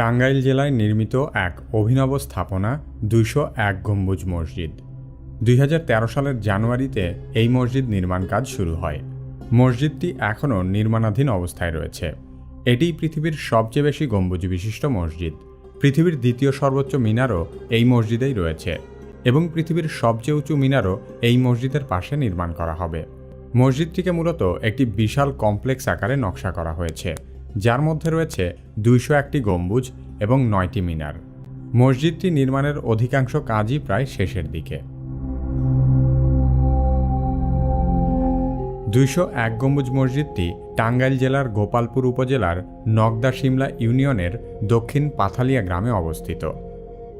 টাঙ্গাইল জেলায় নির্মিত এক অভিনব স্থাপনা দুইশো এক গম্বুজ মসজিদ। দুই হাজার তেরো সালের জানুয়ারিতে এই মসজিদ নির্মাণ কাজ শুরু হয়। মসজিদটি এখনও নির্মাণাধীন অবস্থায় রয়েছে। এটিই পৃথিবীর সবচেয়ে বেশি গম্বুজ বিশিষ্ট মসজিদ। পৃথিবীর দ্বিতীয় সর্বোচ্চ মিনারও এই মসজিদেই রয়েছে এবং পৃথিবীর সবচেয়ে উঁচু মিনারও এই মসজিদের পাশে নির্মাণ করা হবে। মসজিদটিকে মূলত একটি বিশাল কমপ্লেক্স আকারে নকশা করা হয়েছে। যার মধ্যে রয়েছে দুইশো একটি গম্বুজ এবং নয়টি মিনার। মসজিদটি নির্মাণের অধিকাংশ কাজই প্রায় শেষের দিকে। দুইশো এক গম্বুজ মসজিদটি টাঙ্গাইল জেলার গোপালপুর উপজেলার নগদা সিমলা ইউনিয়নের দক্ষিণ পাথালিয়া গ্রামে অবস্থিত।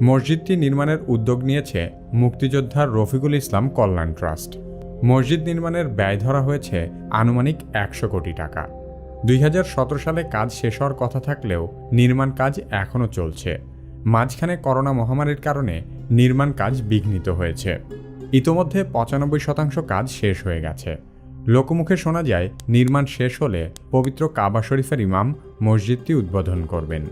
মসজিদটি নির্মাণের উদ্যোগ নিয়েছে মুক্তিযোদ্ধা রফিকুল ইসলাম কল্যাণ ট্রাস্ট। মসজিদ নির্মাণের ব্যয় ধরা হয়েছে আনুমানিক একশো কোটি টাকা। দুই হাজার সতেরো সালে কাজ শেষ হওয়ার কথা থাকলেও নির্মাণ কাজ এখনও চলছে। মাঝখানে করোনা মহামারীর কারণে নির্মাণ কাজ বিঘ্নিত হয়েছে। ইতোমধ্যে পঁচানব্বই শতাংশ কাজ শেষ হয়ে গেছে। লোকমুখে শোনা যায়, নির্মাণ শেষ হলে পবিত্র কাবা শরীফের ইমাম মসজিদটি উদ্বোধন করবেন।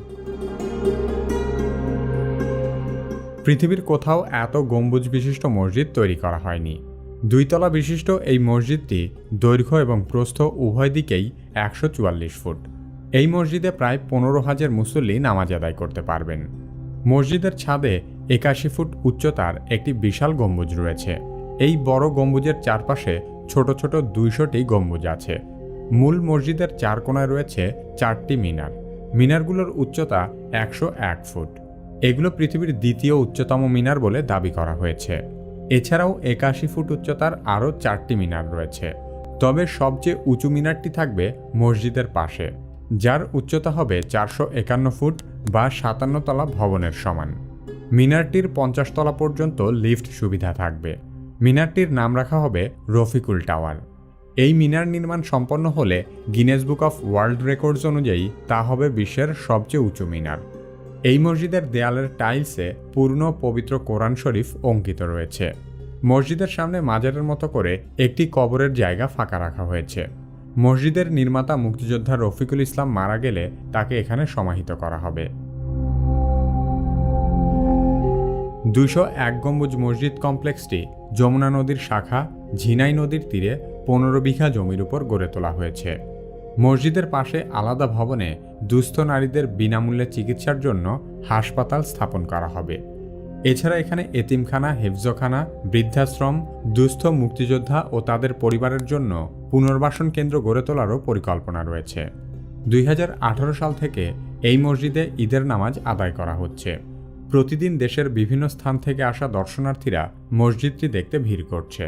পৃথিবীর কোথাও এত গম্বুজ বিশিষ্ট মসজিদ তৈরি করা হয়নি। দুইতলা বিশিষ্ট এই মসজিদটি দৈর্ঘ্য এবং প্রস্থ উভয় দিকেই একশো চুয়াল্লিশ ফুট। এই মসজিদে প্রায় পনেরো হাজার মুসল্লি নামাজ আদায় করতে পারবেন। মসজিদের ছাদে একাশি ফুট উচ্চতার একটি বিশাল গম্বুজ রয়েছে। এই বড় গম্বুজের চারপাশে ছোট ছোট দুইশোটি গম্বুজ আছে। মূল মসজিদের চার কোণায় রয়েছে চারটি মিনার। মিনারগুলোর উচ্চতা একশো এক ফুট। এগুলো পৃথিবীর দ্বিতীয় উচ্চতম মিনার বলে দাবি করা হয়েছে। এছাড়াও একাশি ফুট উচ্চতার আরও চারটি মিনার রয়েছে। তবে সবচেয়ে উঁচু মিনারটি থাকবে মসজিদের পাশে, যার উচ্চতা হবে চারশো একান্ন ফুট বা সাতান্ন তলা ভবনের সমান। মিনারটির পঞ্চাশ তলা পর্যন্ত লিফট সুবিধা থাকবে। মিনারটির নাম রাখা হবে রফিকুল টাওয়ার। এই মিনার নির্মাণ সম্পন্ন হলে Guinness book of world records অনুযায়ী তা হবে বিশ্বের সবচেয়ে উঁচু মিনার। এই মসজিদের দেয়ালের টাইলসে পূর্ণ পবিত্র কোরআন শরীফ অঙ্কিত রয়েছে। মসজিদের সামনে মাজারের মতো করে একটি কবরের জায়গা ফাঁকা রাখা হয়েছে। মসজিদের নির্মাতা মুক্তিযোদ্ধা রফিকুল ইসলাম মারা গেলে তাকে এখানে সমাহিত করা হবে। দুশো এক গম্বুজ মসজিদ কমপ্লেক্সটি যমুনা নদীর শাখা, ঝিনাই নদীর তীরে পনেরো বিঘা জমির উপর গড়ে তোলা হয়েছে। মসজিদের পাশে আলাদা ভবনে দুস্থ নারীদের বিনামূল্যে চিকিৎসার জন্য হাসপাতাল স্থাপন করা হবে। এছাড়া এখানে এতিমখানা, হেফজখানা, বৃদ্ধাশ্রম, দুস্থ মুক্তিযোদ্ধা ও তাদের পরিবারের জন্য পুনর্বাসন কেন্দ্র গড়ে তোলারও পরিকল্পনা রয়েছে। দুই হাজার আঠারো সাল থেকে এই মসজিদে ঈদের নামাজ আদায় করা হচ্ছে। প্রতিদিন দেশের বিভিন্ন স্থান থেকে আসা দর্শনার্থীরা মসজিদটি দেখতে ভিড় করছে।